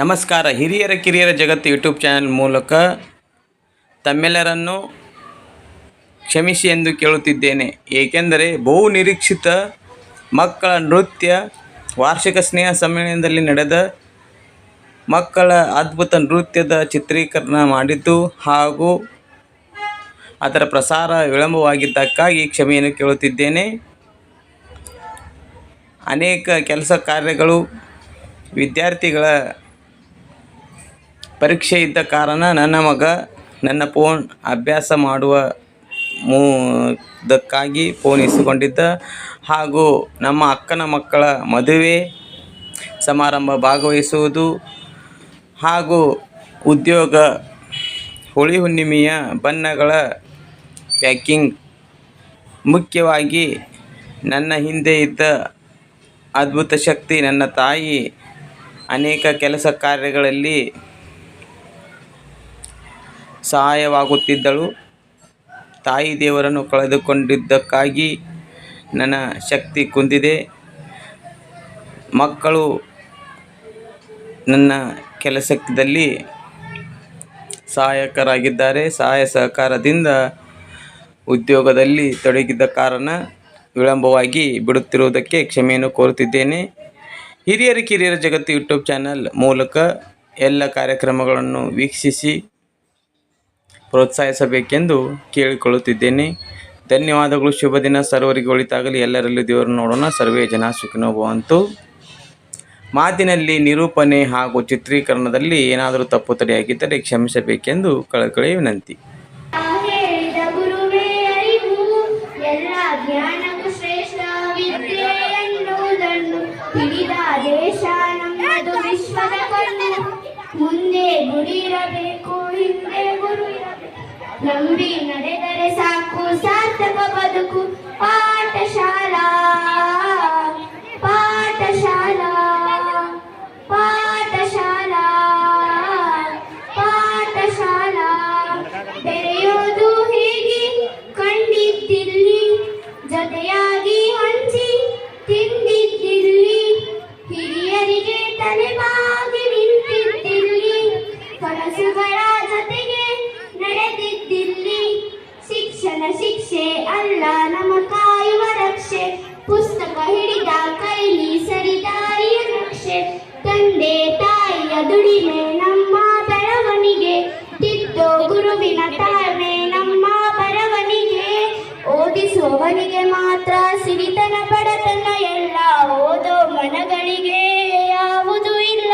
ನಮಸ್ಕಾರ, ಹಿರಿಯರ, ಕಿರಿಯರ ಜಗತ್ತು ಯೂಟ್ಯೂಬ್ ಚಾನೆಲ್ ಮೂಲಕ ತಮ್ಮೆಲ್ಲರನ್ನು ಕ್ಷಮಿಸಿ ಎಂದು ಕೇಳುತ್ತಿದ್ದೇನೆ. ಏಕೆಂದರೆ ಬಹು ನಿರೀಕ್ಷಿತ ಮಕ್ಕಳ ನೃತ್ಯ, ವಾರ್ಷಿಕ ಸ್ನೇಹ ಸಮ್ಮೇಳನದಲ್ಲಿ ನಡೆದ ಮಕ್ಕಳ ಅದ್ಭುತ ನೃತ್ಯದ ಚಿತ್ರೀಕರಣ ಮಾಡಿದ್ದು ಹಾಗೂ ಅದರ ಪ್ರಸಾರ ವಿಳಂಬವಾಗಿದ್ದಕ್ಕಾಗಿ ಕ್ಷಮೆಯನ್ನು ಕೇಳುತ್ತಿದ್ದೇನೆ. ಅನೇಕ ಕೆಲಸ ಕಾರ್ಯಗಳು ವಿದ್ಯಾರ್ಥಿಗಳ ಪರೀಕ್ಷೆ ಇದ್ದ ಕಾರಣ ನನ್ನ ಮಗ ನನ್ನ ಫೋನ್ ಅಭ್ಯಾಸ ಮಾಡುವ ಮೂದಕ್ಕಾಗಿ ಫೋನ್ ಇಸಿಕೊಂಡಿದ್ದ ಹಾಗೂ ನಮ್ಮ ಅಕ್ಕನ ಮಕ್ಕಳ ಮದುವೆ ಸಮಾರಂಭ ಭಾಗವಹಿಸುವುದು ಹಾಗೂ ಉದ್ಯೋಗ ಹೋಳಿ ಹುಣ್ಣಿಮೆಯ ಬಣ್ಣಗಳ ಪ್ಯಾಕಿಂಗ್ ಮುಖ್ಯವಾಗಿ ನನ್ನ ಹಿಂದೆ ಇದ್ದ ಅದ್ಭುತ ಶಕ್ತಿ, ನನ್ನ ತಾಯಿ ಅನೇಕ ಕೆಲಸ ಕಾರ್ಯಗಳಲ್ಲಿ ಸಹಾಯವಾಗುತ್ತಿದ್ದಳು. ತಾಯಿ ದೇವರನ್ನು ಕಳೆದುಕೊಂಡಿದ್ದಕ್ಕಾಗಿ ನನ್ನ ಶಕ್ತಿ ಕುಂದಿದೆ. ಮಕ್ಕಳು ನನ್ನ ಕೆಲಸದಲ್ಲಿ ಸಹಾಯಕರಾಗಿದ್ದಾರೆ. ಸಹಾಯ ಸಹಕಾರದಿಂದ ಉದ್ಯೋಗದಲ್ಲಿ ತೊಡಗಿದ್ದ ಕಾರಣ ವಿಳಂಬವಾಗಿ ಬಿಡುತ್ತಿರುವುದಕ್ಕೆ ಕ್ಷಮೆಯನ್ನು ಕೋರುತ್ತಿದ್ದೇನೆ. ಹಿರಿಯರ ಕಿರಿಯರ ಜಗತ್ತು ಯೂಟ್ಯೂಬ್ ಚಾನಲ್ ಮೂಲಕ ಎಲ್ಲ ಕಾರ್ಯಕ್ರಮಗಳನ್ನು ವೀಕ್ಷಿಸಿ ಪ್ರೋತ್ಸಾಹಿಸಬೇಕೆಂದು ಕೇಳಿಕೊಳ್ಳುತ್ತಿದ್ದೇನೆ. ಧನ್ಯವಾದಗಳು. ಶುಭ ದಿನ. ಸರ್ವರಿಗೆ ಒಳಿತಾಗಲಿ. ಎಲ್ಲರಲ್ಲೂ ದೇವರು ನೋಡೋಣ. ಸರ್ವೇ ಜನ ಸುಖಿನೋ ಭವಂತು ಮಾತಿನಲ್ಲಿ ನಿರೂಪಣೆ ಹಾಗೂ ಚಿತ್ರೀಕರಣದಲ್ಲಿ ಏನಾದರೂ ತಪ್ಪು ತಡೆಯಾಗಿದ್ದರೆ ಕ್ಷಮಿಸಬೇಕೆಂದು ಕಳಕಳಿ ವಿನಂತಿ. ಮುಂದೆ ಗುಡಿರಬೇಕು ಹಿಂದೆ ನಂಬಿ ನಡೆದರೆ ಸಾಕು ಸಾರ್ಥಕ ಬದುಕು. ಪಾಠಶಾಲಾ ಶಿಕ್ಷೆ ಅಲ್ಲ ನಮ್ಮ ಕಾಯುವ ರಕ್ಷೆ. ಪುಸ್ತಕ ಹಿಡಿದ ಕೈಲಿ ಸರಿದಾರಿಯ ನಕ್ಷೆ ತಂದೆ ತಾಯಿಯ ದುಡಿಮೆ ನಮ್ಮ ಬೆಳವಣಿಗೆ. ತಿದ್ದೋ ಗುರುವಿನ ತಾಳ್ಮೆ ನಮ್ಮ ಬರವಣಿಗೆ. ಓದಿಸುವವನಿಗೆ ಮಾತ್ರ ಸಿರಿತನ ಬಡತನ ಎಲ್ಲ. ಓದೋ ಮನಗಳಿಗೆ ಯಾವುದು ಇಲ್ಲ.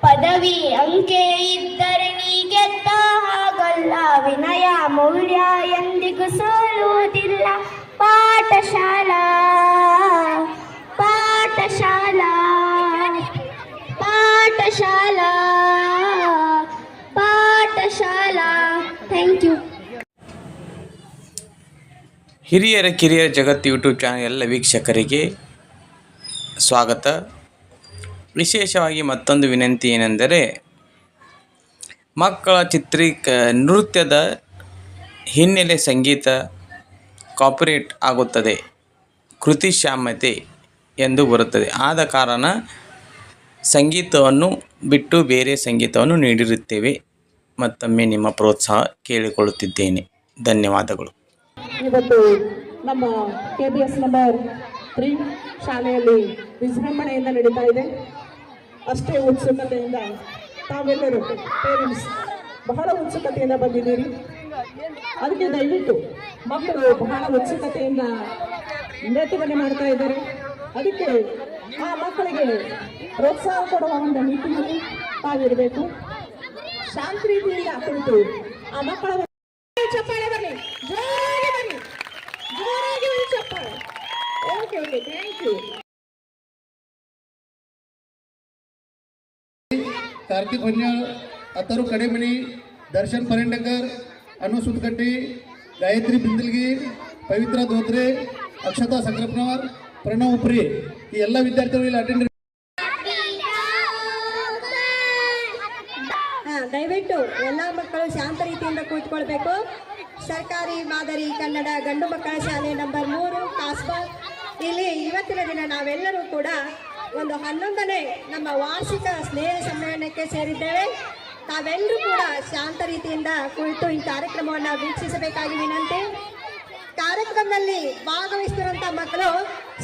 ಪದವಿ ಅಂಕೆ ಇದ್ದರೆ ನೀ ಗೆದ್ದ ಹಾಗಲ್ಲ. ವಿನಯ ಮೌಲ್ಯ ಎಂದಿಗೂ ಸೋಲುವುದಿಲ್ಲ ಹಿರಿಯರ ಕಿರಿಯರ ಜಗತ್ತು ಯೂಟ್ಯೂಬ್ ಚಾನಲ್ ಎಲ್ಲ ವೀಕ್ಷಕರಿಗೆ ಸ್ವಾಗತ. ವಿಶೇಷವಾಗಿ ಮತ್ತೊಂದು ವಿನಂತಿ ಏನೆಂದರೆ, ಮಕ್ಕಳ ಚಿತ್ರೀಕ ನೃತ್ಯದ ಹಿನ್ನೆಲೆ ಸಂಗೀತ ಕಾಪರೇಟ್ ಆಗುತ್ತದೆ. ಕೃತಿಶಾಮ್ಯತೆ ಎಂದು ಬರುತ್ತದೆ. ಆದ ಕಾರಣ ಸಂಗೀತವನ್ನು ಬಿಟ್ಟು ಬೇರೆ ಸಂಗೀತವನ್ನು ನೀಡಿರುತ್ತೇವೆ. ಮತ್ತೊಮ್ಮೆ ನಿಮ್ಮ ಪ್ರೋತ್ಸಾಹ ಕೇಳಿಕೊಳ್ಳುತ್ತಿದ್ದೇನೆ. ಧನ್ಯವಾದಗಳು. ಇವತ್ತು ನಮ್ಮ K B S number three ಶಾಲೆಯಲ್ಲಿ ವಿಜೃಂಭಣೆಯಿಂದ ನಡೀತಾ ಇದೆ. ಅಷ್ಟೇ ಉತ್ಸುಕತೆಯಿಂದ ತಾವೆಲ್ಲರೂ ಪೇರೆಂಟ್ಸ್ ಬಹಳ ಉತ್ಸುಕತೆಯಿಂದ ಬಂದಿದ್ದೀರಿ. ಅದಕ್ಕೆ ದಯವಿಟ್ಟು ಮಕ್ಕಳು ಬಹಳ ಉತ್ಸುಕತೆಯಿಂದ ನೃತ್ಯವನ್ನು ಮಾಡ್ತಾ ಇದ್ದಾರೆ. ಅದಕ್ಕೆ ಆ ಮಕ್ಕಳಿಗೆ ಪ್ರೋತ್ಸಾಹ ಕೊಡುವ ಒಂದು ನಿಟ್ಟಿನಲ್ಲಿ ತಾವಿರಬೇಕು. ಶಾಂತಿ ರೀತಿಯಿಂದ ಕುಳಿತು ಆ ಮಕ್ಕಳ ಚಪ್ಪಾಳೆ ಬರಲಿ ಜೋರಾಗಿ ಬರಲಿ ಜೋರಾಗಿ ಬರಲಿ ಚಪ್ಪಾಳೆ okay okay thank you Karthik Honyal Attaru Kademani Darshan Parandkar Anu Sutkatti Gayatri Bindalgi Pavitra Dotre Akshata Sankrappanavar Pranav Upri ಈ ಎಲ್ಲ ವಿದ್ಯಾರ್ಥಿಗಳು ಇಲ್ಲಿ ಅಟೆಂಡ್ ಹಾ ದಯವಿಟ್ಟು ಎಲ್ಲ ಮಕ್ಕಳು ಶಾಂತ ರೀತಿಯಿಂದ ಕೂತ್ಕೊಳ್ಬೇಕು. ಸರ್ಕಾರಿ ಮಾದರಿ ಕನ್ನಡ ಗಂಡು ಮಕ್ಕಳ ಶಾಲೆ ನಂಬರ್ ಮೂರು ಕಾಸ್ಬಾ ಇಲ್ಲಿ ಇವತ್ತಿನ ದಿನ ನಾವೆಲ್ಲರೂ ಕೂಡ ಒಂದು ಹನ್ನೊಂದನೇ ನಮ್ಮ ವಾರ್ಷಿಕ ಸ್ನೇಹ ಸಮ್ಮೇಳನಕ್ಕೆ ಸೇರಿದ್ದೇವೆ. ತಾವೆಲ್ಲರೂ ಕೂಡ ಶಾಂತ ರೀತಿಯಿಂದ ಕುಳಿತು ಈ ಕಾರ್ಯಕ್ರಮವನ್ನು ವೀಕ್ಷಿಸಬೇಕಾಗಿ ವಿನಂತಿ. ಕಾರ್ಯಕ್ರಮದಲ್ಲಿ ಭಾಗವಹಿಸ್ತಿರುವಂಥ ಮಕ್ಕಳು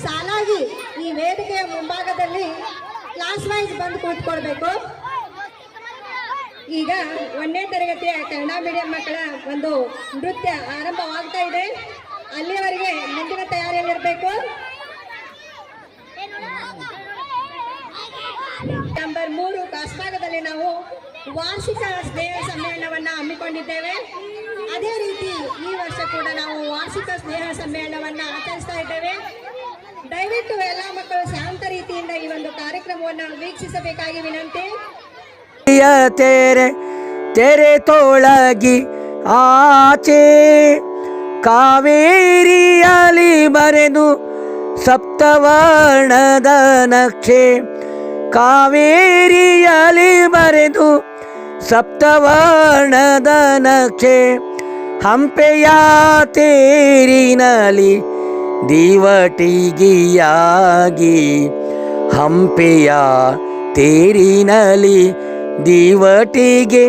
ಸಾಲಾಗಿ ಈ ವೇದಿಕೆಯ ಮುಂಭಾಗದಲ್ಲಿ ಕ್ಲಾಸ್ ವೈಸ್ ಬಂದು ಕೂತ್ಕೊಳ್ಬೇಕು. ಈಗ ಒಂದನೇ ತರಗತಿಯ ಕನ್ನಡ ಮೀಡಿಯಂ ಮಕ್ಕಳ ಒಂದು ನೃತ್ಯ ಆರಂಭವಾಗ್ತಾ ಇದೆ. ಅಲ್ಲಿಯವರೆಗೆ ಮುಂದಿನ ತಯಾರಿಯಲ್ಲಿರಬೇಕು. ನಂಬರ್ ಮೂರು ಕಾಸ್ಭಾಗದಲ್ಲಿ ನಾವು ವಾರ್ಷಿಕ ಸ್ನೇಹ ಸಮ್ಮೇಳನವನ್ನು ಹಮ್ಮಿಕೊಂಡಿದ್ದೇವೆ. ಅದೇ ರೀತಿ ಈ ವರ್ಷ ಕೂಡ ನಾವು ವಾರ್ಷಿಕ ಸ್ನೇಹ ಸಮ್ಮೇಳನವನ್ನು ಆಚರಿಸ್ತಾ ಇದ್ದೇವೆ. ದಯವಿಟ್ಟು ಎಲ್ಲ ಮಕ್ಕಳು ಶಾಂತ ರೀತಿಯಿಂದ ಈ ಒಂದು ಕಾರ್ಯಕ್ರಮವನ್ನು ವೀಕ್ಷಿಸಬೇಕಾಗಿ ವಿನಂತಿ. ತೆರೆ ತೆರೆ ತೊಳಗಿ ಆಚೆ ಕಾವೇರಿಯಲಿ ಬರೆದು ಸಪ್ತವರ್ಣದ ನಕ್ಷೆ ಕಾವೇರಿಯಲಿ ಬರೆದು ಸಪ್ತವರ್ಣದ ನಕ್ಷೆ ಹಂಪೆಯ ತೇರಿನಲಿ ದೀವಟಿಗಿಯಾಗಿ ಹಂಪೆಯ ತೇರಿನಲಿ ದೀವಟಿಗೆ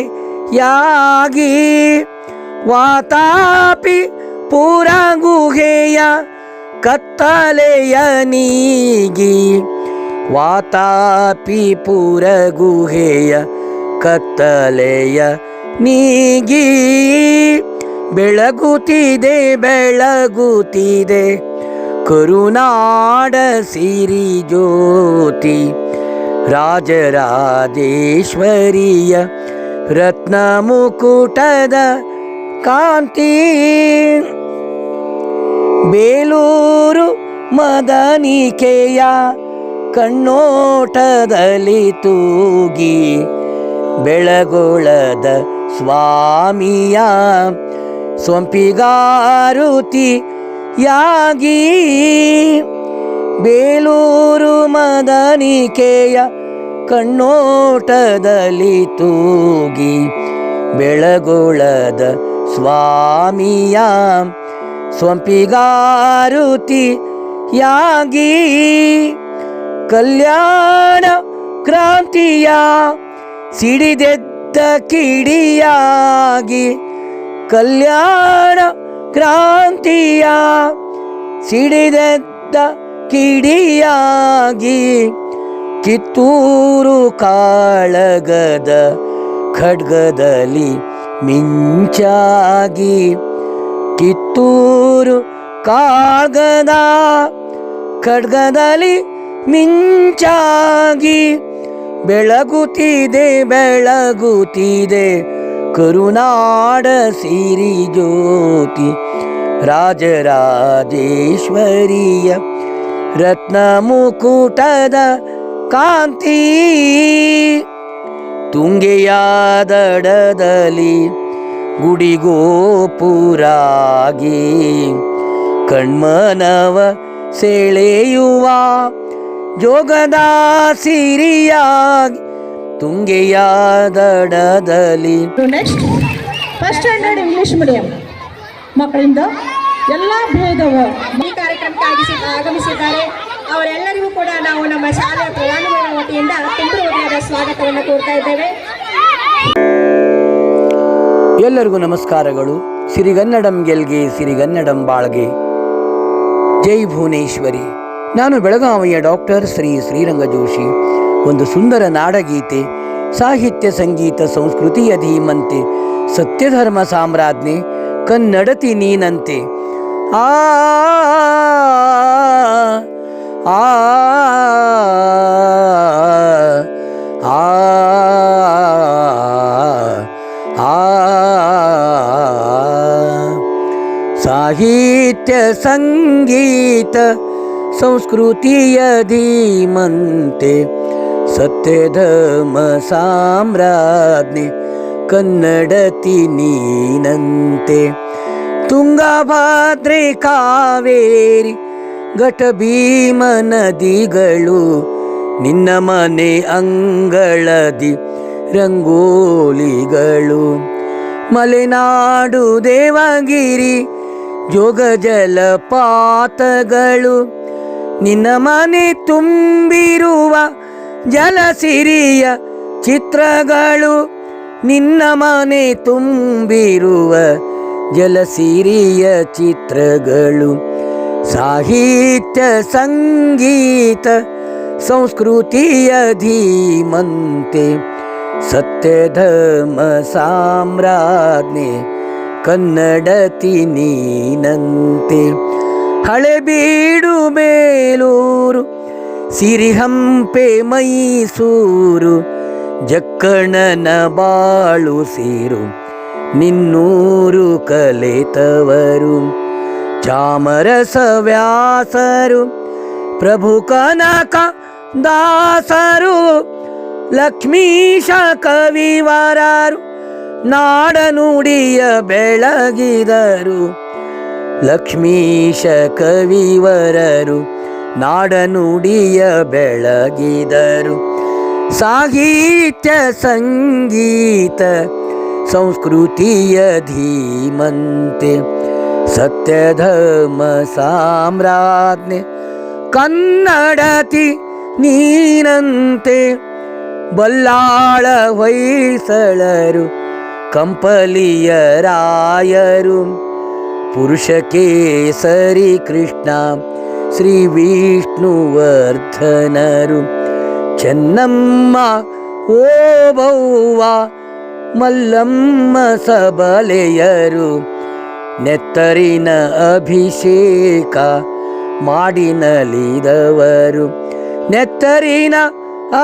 ಯಾಗಿ ವಾತಾಪಿ ಪೂರ ಗುಹೆಯ ಕತ್ತಲೆಯ ನೀಗಿ. ವಾತಾಪಿ ಪೂರ ಗುಹೆಯ ಕತ್ತಲೆಯ ನೀಗಿ. ಬೆಳಗುತ್ತಿದೆ ಬೆಳಗುತ್ತಿದೆ. ಕರುನಾಡ ಸಿರಿ ಜ್ಯೋತಿ. ರಾಜರಾಜೇಶ್ವರಿಯ ರತ್ನ ಮುಕುಟದ ಕಾಂತಿ. ಬೇಲೂರು ಮದನಿಕೆಯ ಕಣ್ಣೋಟದಲ್ಲಿ ತೂಗಿ ಬೆಳಗೊಳದ ಸ್ವಾಮಿಯ ಸ್ವಂಪಿಗಾರುತಿ ಯಾಗಿ ಬೇಲೂರು ಮದನಿಕೆಯ ಕಣ್ಣೋಟದಲ್ಲಿ ತೂಗಿ ಬೆಳಗೊಳದ ಸ್ವಾಮಿಯ ಸ್ವಂಪಿಗಾರುತಿ ಯಾಗಿ ಕಲ್ಯಾಣ ಕ್ರಾಂತಿಯ ಸಿಡಿದೆದ್ದ ಕಿಡಿಯಾಗಿ ಕಲ್ಯಾಣ ಕ್ರಾಂತಿಯ ಸಿಡಿದೆದ್ದ ಕಿಡಿಯಾಗಿ ಕಿತ್ತೂರು ಕಾಳಗದ ಖಡ್ಗದಲ್ಲಿ ಮಿಂಚಾಗಿ ಕಿತ್ತೂರು ಕಾಗದ ಖಡ್ಗದಲ್ಲಿ ಮಿಂಚಾಗಿ ಬೆಳಗುತ್ತಿದೆ ಬೆಳಗುತ್ತಿದೆ ಕರುನಾಡ ಸಿರಿ ಜ್ಯೋತಿ ರಾಜರಾಜೇಶ್ವರಿಯ ರತ್ನ ಮುಕುಟದ ಕಾಂತಿ ತುಂಗೆಯಾದಡದಲ್ಲಿ ಗುಡಿಗೋಪುರಾಗಿ ಕಣ್ಮನವ ಸೆಳೆಯುವ ಜೋಗದ ಸಿರಿಯಾಗಿ ತುಂಗೆಯಾದಡದಲ್ಲಿ ಫಸ್ಟ್ ಸ್ಟ್ಯಾಂಡರ್ಡ್ ಇಂಗ್ಲಿಷ್ ಮೀಡಿಯಂ ಮಕ್ಕಳಿಂದ ಎಲ್ಲ ಭೇದವು. ಈ ಕಾರ್ಯಕ್ರಮಕ್ಕಾಗಿ ಆಗಮಿಸಿದ್ದಾರೆ. ಅವರೆಲ್ಲರಿಗೂ ಕೂಡ ನಾವು ನಮ್ಮ ಶಾಲೆಯ ಪ್ರಧಾನಗಳ ವತಿಯಿಂದ ಹೃದಯದ ಸ್ವಾಗತವನ್ನು ಕೋರ್ತಾ ಇದ್ದೇವೆ. ಎಲ್ಲರಿಗೂ ನಮಸ್ಕಾರಗಳು. ಸಿರಿಗನ್ನಡಂ ಗೆಲ್ಗೆ, ಸಿರಿಗನ್ನಡಂ ಬಾಳ್ಗೆ. ಜೈ ಭುವನೇಶ್ವರಿ. ನಾನು ಬೆಳಗಾವಿಯ ಡಾಕ್ಟರ್ ಶ್ರೀ ಶ್ರೀರಂಗ ಜೋಶಿ ಒಂದು ಸುಂದರ ನಾಡಗೀತೆ, ಸಾಹಿತ್ಯ, ಸಂಗೀತ ಸಂಸ್ಕೃತಿಯ ಧೀಮಂತೆ ಸತ್ಯಧರ್ಮ ಸಾಮ್ರಾಜ್ಞೆ, ಕನ್ನಡತಿ ನೀನಂತೆ. ಆ ಆ ಆ ಆ ಸಾಹಿತ್ಯ ಸಂಗೀತ ಸಂಸ್ಕೃತಿಯ ಧೀಮಂತೆ ಸತ್ಯಧರ್ಮ ಸಾಮ್ರಾಜ್ಞೆ ಕನ್ನಡತಿ ನೀನಂತೆ ತುಂಗಭದ್ರೆ ಕಾವೇರಿ ಘಟ ಭೀಮ ನದಿಗಳು, ನಿನ್ನ ಮನೆ ಅಂಗಳದಿ ರಂಗೋಲಿಗಳು. ಮಲೆನಾಡು ದೇವಗಿರಿ ಜೋಗ ಜಲಪಾತಗಳು ನಿನ್ನ ಮನೆ ತುಂಬಿರುವ ಜಲಸಿರಿಯ ಚಿತ್ರಗಳು, ನಿನ್ನ ಮನೆ ತುಂಬಿರುವ ಜಲಸಿರಿಯ ಚಿತ್ರಗಳು, ಸಾಹಿತ್ಯ, ಸಂಗೀತ, ಸಂಸ್ಕೃತಿಯ ಧೀಮಂತೆ ಸತ್ಯಧಮ ಸಾಮ್ರಾಜ್ಞೆ, ಕನ್ನಡತಿ ನೀನಂತೆ. ಹಳೆಬೀಡು ಬೇಲೂರು, ಸಿರಿಹಂಪೆ ಮೈಸೂರು, ಜಕ್ಕಣನ ಬಾಳು ಸೇರು. ನಿನ್ನೂರು ಕಲಿತವರು ಚಾಮರಸ ವ್ಯಾಸರು ಪ್ರಭು ಕನಕ ದಾಸರು, ಲಕ್ಷ್ಮೀಶ ಕವಿವರರು, ನಾಡನುಡಿಯ ಬೆಳಗಿದರು. ಲಕ್ಷ್ಮೀಶ ಕವಿವರರು, ನಾಡನುಡಿಯ ಬೆಳಗಿದರು. ಸಾಹಿತ್ಯ ಸಂಗೀತ ಸಂಸ್ಕೃತಿಯ ಧೀಮಂತೆ, ಸತ್ಯಧರ್ಮ ಸಾಮ್ರಾಜ್ಞೆ, ಕನ್ನಡತಿ ನೀನಂತೆ, ಬಲ್ಲಾಳ ಹೊಯ್ಸಳರು, ಕಂಪಲಿಯ ರಾಯರು ಪುರುಷ ಕೇಸರಿ ಕೃಷ್ಣ, ಶ್ರೀ ವಿಷ್ಣುವರ್ಧನರು, ಚೆನ್ನಮ್ಮ ಓಬವ್ವ ಮಲ್ಲಮ್ಮ ಸಬಲೆಯರು ನೆತ್ತರಿನ ಅಭಿಷೇಕ ಮಾಡಿನಲಿದವರು. ನೆತ್ತರಿನ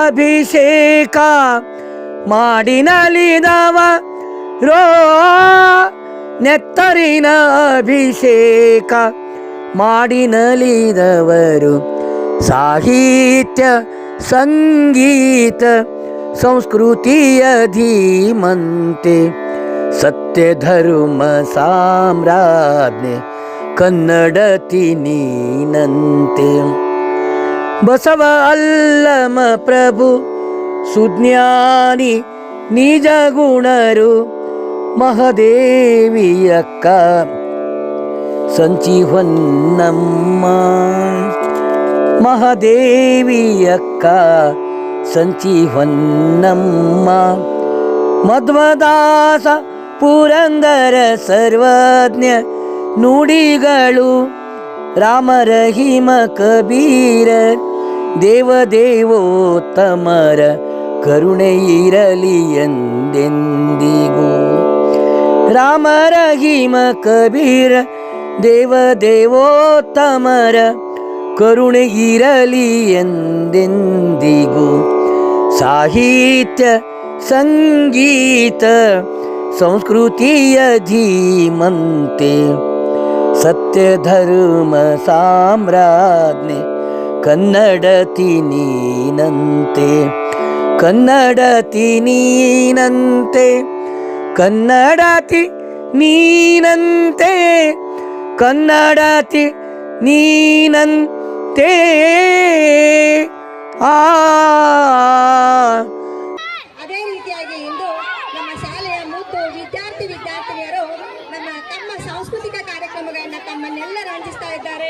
ಅಭಿಷೇಕ ಮಾಡಿನಲಿದವ ರೋ ನೆತ್ತರಿನ ಅಭಿಷೇಕ ಮಾಡಿನಲಿದವರು. ಸಾಹಿತ್ಯ ಸಂಗೀತ ಸಂಸ್ಕೃತಿಯ ಧೀಮಂತೆ ಸತ್ಯಧರ್ಮ ಸಾಮ್ರಾಜ್ಞೆ, ಕನ್ನಡತಿ ನೀನಂತೆ. ಬಸವ ಅಲ್ಲಮ ಪ್ರಭು, ಸುಜ್ಞಾನಿ, ನಿಜ ಗುಣರು ಮಹದೇವಿಯಕ್ಕ ಸಂಚಿ ಹೊನ್ನಮ್ಮ ಮಹದೇವಿಯಕ್ಕ ಸಂಚಿ ಹೊನ್ನಮ್ಮ ಮಧ್ವದಾಸ ಪುರಂದರ ಸರ್ವಜ್ಞ ನುಡಿಗಳು ರಾಮ ರಹಿಮ ಕಬೀರ, ದೇವದೇವೋತ್ತಮರ ಕರುಣೆ ಇರಲಿ ಎಂದೆಂದಿಗೂ. ರಾಮ ರಹಿಮ ಕಬೀರ, ದೇವದೇವೋತ್ತಮರ ಕರುಣೆ ಇರಲಿ ಎಂದೆಂದಿಗೂ. ಸಾಹಿತ್ಯ, ಸಂಗೀತ, ಸಂಸ್ಕೃತಿಯ ಧೀಮಂತೆ. ಸತ್ಯ ಸತ್ಯಧರ್ಮ, ಸಾಮ್ರಾಜ್ಞೆ, ಕನ್ನಡತಿ ನೀನಂತೆ. ಕನ್ನಡತಿ ನೀನಂತೆ ಕನ್ನಡತಿ ನೀನಂತೆ. ಕನ್ನಡತಿ ನೀನಂತೆ. ಆ ಅದೇ ರೀತಿಯಾಗಿ ಇಂದು ನಮ್ಮ ಶಾಲೆಯ ಮುದ್ದು ವಿದ್ಯಾರ್ಥಿ ವಿದ್ಯಾರ್ಥಿನಿಯರು ನಮ್ಮ ತಮ್ಮ ಸಾಂಸ್ಕೃತಿಕ ಕಾರ್ಯಕ್ರಮಗಳನ್ನ ತಮ್ಮನ್ನೆಲ್ಲ ರಂಜಿಸ್ತಾ ಇದ್ದಾರೆ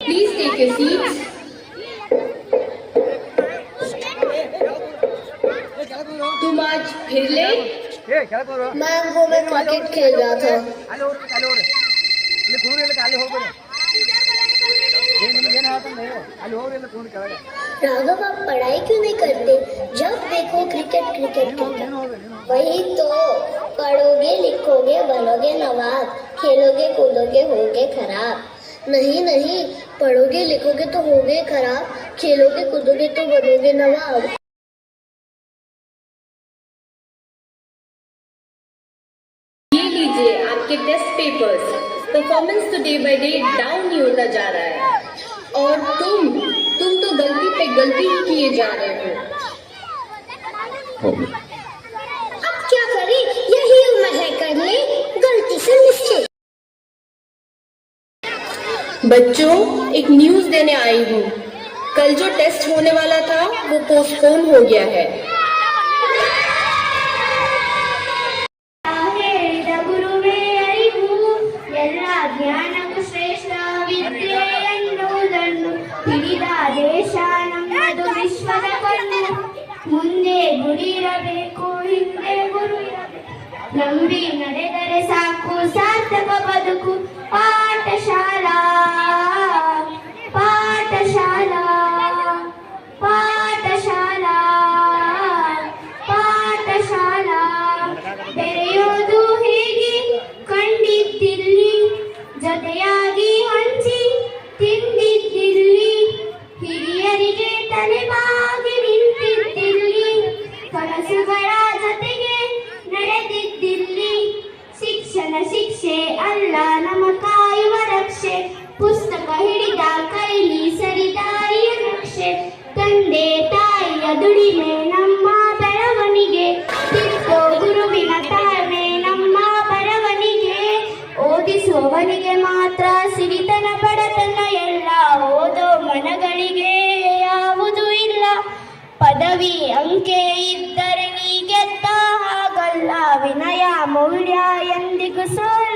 Please take your seats. तुम आज फिर ले मैंगो में क्रिकेट खेल रहा था Raghav आप पढ़ाई क्यों नहीं करते जब देखो क्रिकेट क्रिकेट क्रिकेट वही तो पढ़ोगे लिखोगे बनोगे नवाब खेलोगे कूदोगे होगे खराब नहीं नहीं, पढ़ोगे लिखोगे तो होगे खराब, खेलोगे कूदोगे तो बनोगे नवाब। हो अब क्या करें? यही उम्र है कर ले गलती से मिस्टेक बच्चों एक न्यूज़ देने आई हूँ। कल जो टेस्ट होने वाला था वो पोस्टपोन हो गया है। ಪದವಿ ಅಂಕೆ ಇದ್ದರೆ ನೀ ಗೆದ್ದ ಹಾಗಲ್ಲ ವಿನಯ ಮೌಲ್ಯ ಎಂದಿಗೂ ಸೋಲುವುದಿಲ್ಲ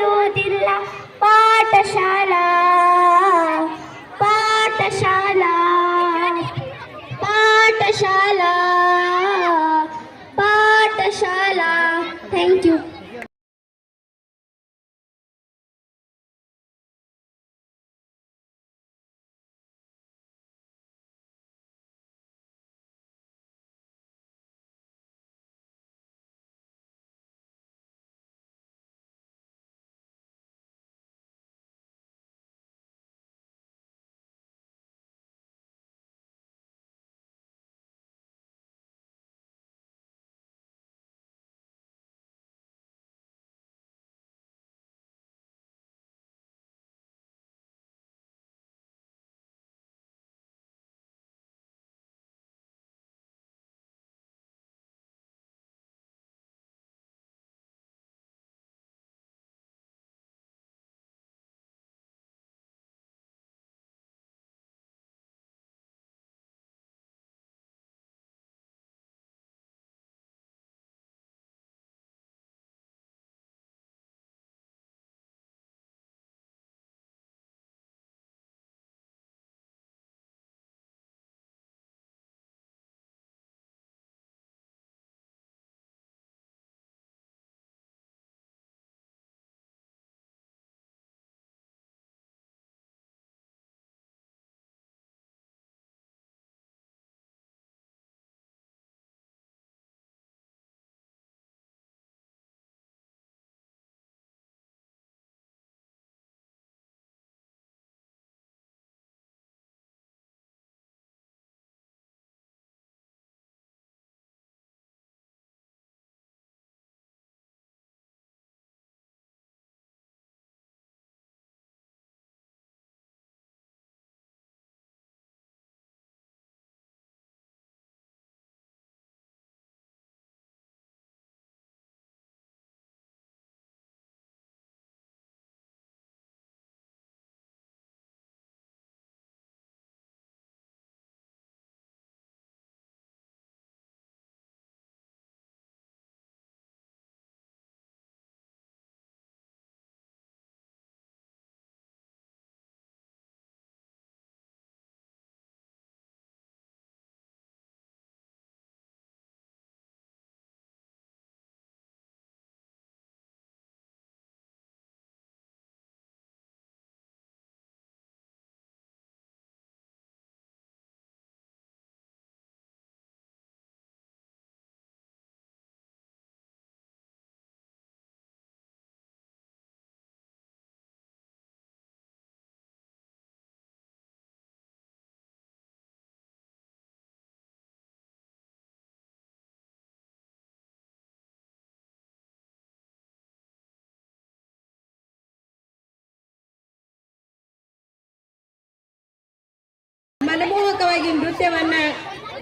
ಮನಮೋಹಕವಾಗಿ ನೃತ್ಯವನ್ನು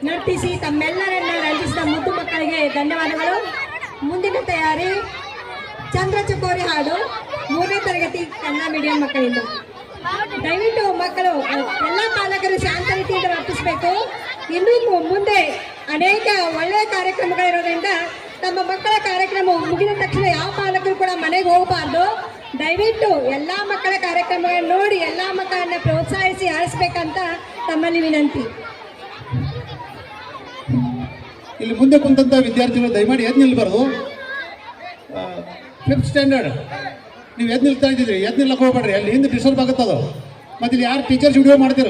ನರ್ತಿಸಿ ತಮ್ಮೆಲ್ಲರನ್ನ ರಂಜಿಸಿದ ಮುದ್ದು ಮಕ್ಕಳಿಗೆ ಧನ್ಯವಾದಗಳು. ಮುಂದಿನ ತಯಾರಿ ಚಂದ್ರ ಚಕೋರಿ ಹಾಡು. ಮೂರನೇ ತರಗತಿ ಕನ್ನಡ ಮೀಡಿಯಂ ಮಕ್ಕಳಿಂದ. ದಯವಿಟ್ಟು ಮಕ್ಕಳು, ಎಲ್ಲ ಪಾಲಕರು ಶಾಂತ ರೀತಿಯಿಂದ ವರ್ತಿಸಬೇಕು. ಇನ್ನೂ ಮುಂದೆ ಅನೇಕ ಒಳ್ಳೆಯ ಕಾರ್ಯಕ್ರಮಗಳಿರೋದ್ರಿಂದ ತಮ್ಮ ಮಕ್ಕಳ ಕಾರ್ಯಕ್ರಮ ಮುಗಿದ ತಕ್ಷಣ ಯಾವ ಪಾಲಕರು ಕೂಡ ಮನೆಗೆ ಹೋಗಬಾರ್ದು. ದಯವಿಟ್ಟು ಎಲ್ಲ ಮಕ್ಕಳ ಕಾರ್ಯಕ್ರಮಗಳನ್ನು ನೋಡಿ, ಎಲ್ಲ ಮಕ್ಕಳನ್ನ ಪ್ರೋತ್ಸಾಹಿಸಿ, ಆರಿಸ್ಬೇಕಂತ ತಮ್ಮಲ್ಲಿ ವಿನಂತಿ. ಇಲ್ಲಿ ಮುಂದೆ ಕುಂತಂತ ವಿದ್ಯಾರ್ಥಿಗಳು, ದಯಮಾಡಿ ಎದ್ ನಿಲ್ಬಾರ್ದು. ಫಿಫ್ತ್ ಸ್ಟ್ಯಾಂಡರ್ಡ್ ನೀವು ಎದ್ ನಿಲ್ತಾ ಇದ್ದಿದ್ರಿ ಎದ್ ನಿಲ್ಲಕ್ಕೆ ಹೋಗ್ಬೇಡ್ರಿ, ಅಲ್ಲಿ ಹಿಂದೆ ಡಿಸ್ಟರ್ಬ್ ಆಗುತ್ತದು. ಮತ್ತೆ ಇಲ್ಲಿ ಯಾರು ಟೀಚರ್ಸ್ ವಿಡಿಯೋ ಮಾಡ್ತಿರಲ್ಲ